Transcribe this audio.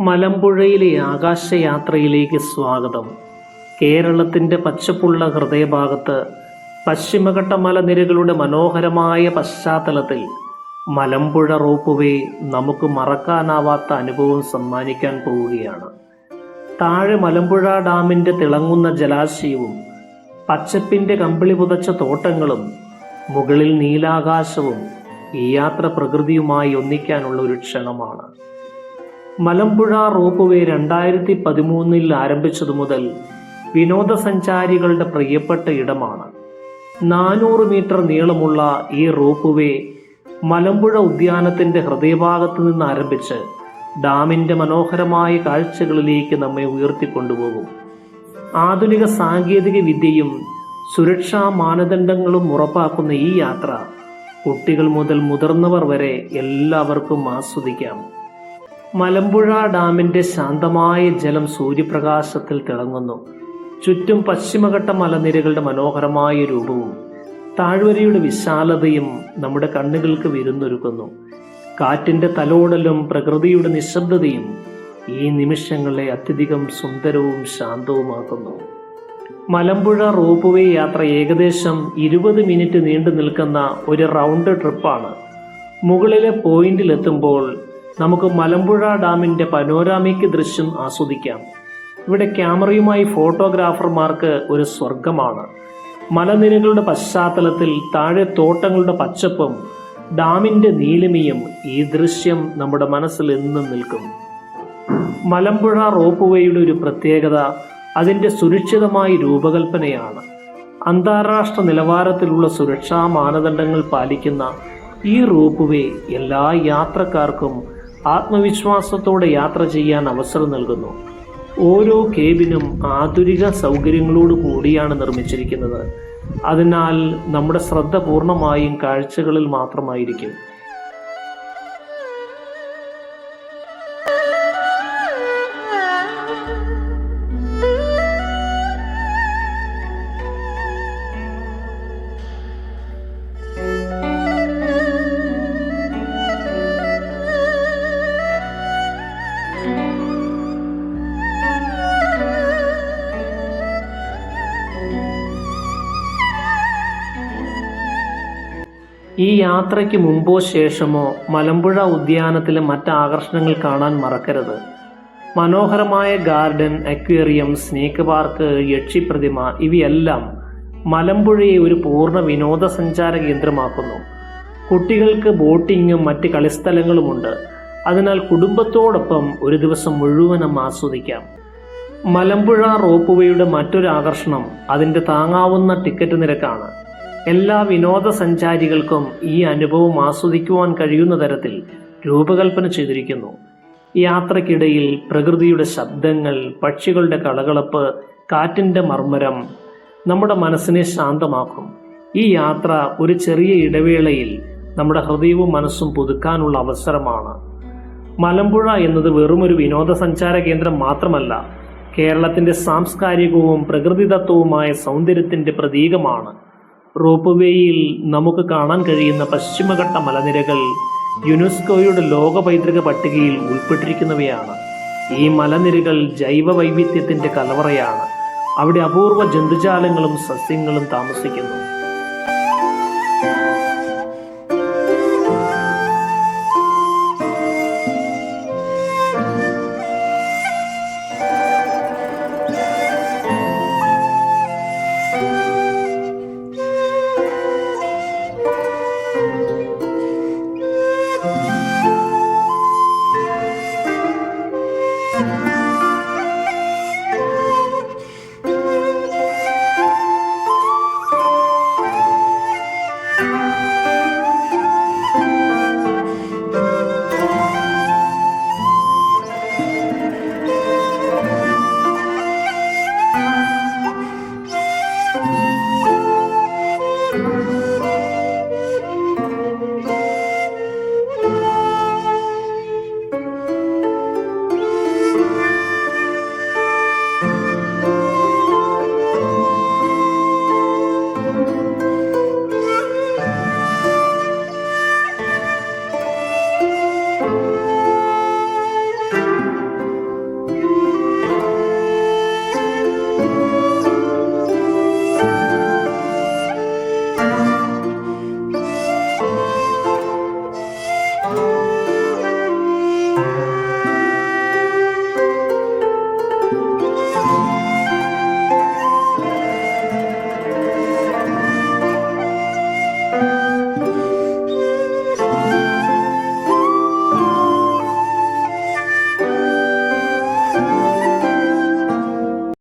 മലമ്പുഴയിലെ ആകാശയാത്രയിലേക്ക് സ്വാഗതം. കേരളത്തിന്റെ പച്ചപ്പുള്ള ഹൃദയഭാഗത്ത് പശ്ചിമഘട്ട മലനിരകളുടെ മനോഹരമായ പശ്ചാത്തലത്തിൽ മലമ്പുഴ റോപ്പുവേ നമുക്ക് മറക്കാനാവാത്ത അനുഭവം സമ്മാനിക്കാൻ പോവുകയാണ്. താഴെ മലമ്പുഴ ഡാമിന്റെ തിളങ്ങുന്ന ജലാശയവും പച്ചപ്പിന്റെ കമ്പിളി പുതച്ച തോട്ടങ്ങളും മുകളിൽ നീലാകാശവും ഈ യാത്ര പ്രകൃതിയുമായി ഒന്നിക്കാനുള്ള ഒരു ക്ഷണമാണ്. മലമ്പുഴ റോപ്പ് രണ്ടായിരത്തി പതിമൂന്നിൽ ആരംഭിച്ചതു മുതൽ വിനോദസഞ്ചാരികളുടെ പ്രിയപ്പെട്ട ഇടമാണ്. നാനൂറ് മീറ്റർ നീളമുള്ള ഈ റോപ്പ് വേ മലമ്പുഴ ഉദ്യാനത്തിന്റെ ഹൃദയഭാഗത്ത് നിന്ന് ആരംഭിച്ച് ഡാമിന്റെ മനോഹരമായ കാഴ്ചകളിലേക്ക് നമ്മെ ഉയർത്തിക്കൊണ്ടുപോകും. ആധുനിക സാങ്കേതിക വിദ്യയും സുരക്ഷാ മാനദണ്ഡങ്ങളും ഉറപ്പാക്കുന്ന ഈ യാത്ര കുട്ടികൾ മുതൽ മുതിർന്നവർ വരെ എല്ലാവർക്കും ആസ്വദിക്കാം. മലമ്പുഴ ഡാമിന്റെ ശാന്തമായ ജലം സൂര്യപ്രകാശത്തിൽ തിളങ്ങുന്നു. ചുറ്റും പശ്ചിമഘട്ട മലനിരകളുടെ മനോഹരമായ രൂപവും താഴ്വരയുടെ വിശാലതയും നമ്മുടെ കണ്ണുകൾക്ക് വിരുന്നൊരുക്കുന്നു. കാറ്റിന്റെ തലോടലും പ്രകൃതിയുടെ നിശബ്ദതയും ഈ നിമിഷങ്ങളെ അത്യധികം സുന്ദരവും ശാന്തവുമാക്കുന്നു. മലമ്പുഴ റോപ്പ് വേ യാത്ര ഏകദേശം ഇരുപത് മിനിറ്റ് നീണ്ടു നിൽക്കുന്ന ഒരു റൗണ്ട് ട്രിപ്പാണ്. മുകളിലെ പോയിന്റിലെത്തുമ്പോൾ നമുക്ക് മലമ്പുഴ ഡാമിന്റെ പനോരാമിക് ദൃശ്യം ആസ്വദിക്കാം. ഇവിടെ ക്യാമറയുമായി ഫോട്ടോഗ്രാഫർമാർക്ക് ഒരു സ്വർഗമാണ് മലനിരകളുടെ പശ്ചാത്തലത്തിൽ താഴെ തോട്ടങ്ങളുടെ പച്ചപ്പും ഡാമിന്റെ നീലിമയും ഈ ദൃശ്യം നമ്മുടെ മനസ്സിൽ എന്നും നിൽക്കും. മലമ്പുഴ റോപ്പ് വേയുടെ ഒരു പ്രത്യേകത അതിന്റെ സുരക്ഷിതമായ രൂപകൽപ്പനയാണ്. അന്താരാഷ്ട്ര നിലവാരത്തിലുള്ള സുരക്ഷാ മാനദണ്ഡങ്ങൾ പാലിക്കുന്ന ഈ റോപ്പ് വേ എല്ലാ യാത്രക്കാർക്കും ആത്മവിശ്വാസത്തോടെ യാത്ര ചെയ്യാൻ അവസരം നൽകുന്നു. ഓരോ കേബിനും ആധുനിക സൗകര്യങ്ങളോട് കൂടിയാണ് നിർമ്മിച്ചിരിക്കുന്നത്. അതിനാൽ നമ്മുടെ ശ്രദ്ധ പൂർണമായും കാഴ്ചകളിൽ മാത്രമായിരിക്കും. ഈ യാത്രയ്ക്ക് മുമ്പോ ശേഷമോ മലമ്പുഴ ഉദ്യാനത്തിലെ മറ്റ് ആകർഷണങ്ങൾ കാണാൻ മറക്കരുത്. മനോഹരമായ ഗാർഡൻ അക്വേറിയം സ്നേക്ക് പാർക്ക് യക്ഷിപ്രതിമ ഇവയെല്ലാം മലമ്പുഴയെ ഒരു പൂർണ വിനോദസഞ്ചാര കേന്ദ്രമാക്കുന്നു. കുട്ടികൾക്ക് ബോട്ടിങ്ങും മറ്റ് കളിസ്ഥലങ്ങളുമുണ്ട്. അതിനാൽ കുടുംബത്തോടൊപ്പം ഒരു ദിവസം മുഴുവനും ആസ്വദിക്കാം. മലമ്പുഴ റോപ്പുവയുടെ മറ്റൊരു ആകർഷണം അതിന്റെ താങ്ങാവുന്ന ടിക്കറ്റ് നിരക്കാണ്. എല്ലാ വിനോദസഞ്ചാരികൾക്കും ഈ അനുഭവം ആസ്വദിക്കുവാൻ കഴിയുന്ന തരത്തിൽ രൂപകൽപ്പന ചെയ്തിരിക്കുന്നു. യാത്രക്കിടയിൽ പ്രകൃതിയുടെ ശബ്ദങ്ങൾ പക്ഷികളുടെ കളകളപ്പ് കാറ്റിന്റെ മർമ്മരം നമ്മുടെ മനസ്സിനെ ശാന്തമാക്കും. ഈ യാത്ര ഒരു ചെറിയ ഇടവേളയിൽ നമ്മുടെ ഹൃദയവും മനസ്സും പുതുക്കാനുള്ള അവസരമാണ്. മലമ്പുഴ എന്നത് വെറുമൊരു വിനോദസഞ്ചാര കേന്ദ്രം മാത്രമല്ല കേരളത്തിന്റെ സാംസ്കാരികവും പ്രകൃതിദത്തവുമായ സൗന്ദര്യത്തിന്റെ പ്രതീകമാണ്. റോപ്പ് വേയിൽ നമുക്ക് കാണാൻ കഴിയുന്ന പശ്ചിമഘട്ട മലനിരകൾ യുനെസ്കോയുടെ ലോക പൈതൃക പട്ടികയിൽ ഉൾപ്പെട്ടിരിക്കുന്നവയാണ്. ഈ മലനിരകൾ ജൈവ വൈവിധ്യത്തിന്റെ കലവറയാണ്. അവിടെ അപൂർവ ജന്തുജാലങ്ങളും സസ്യങ്ങളും താമസിക്കുന്നു.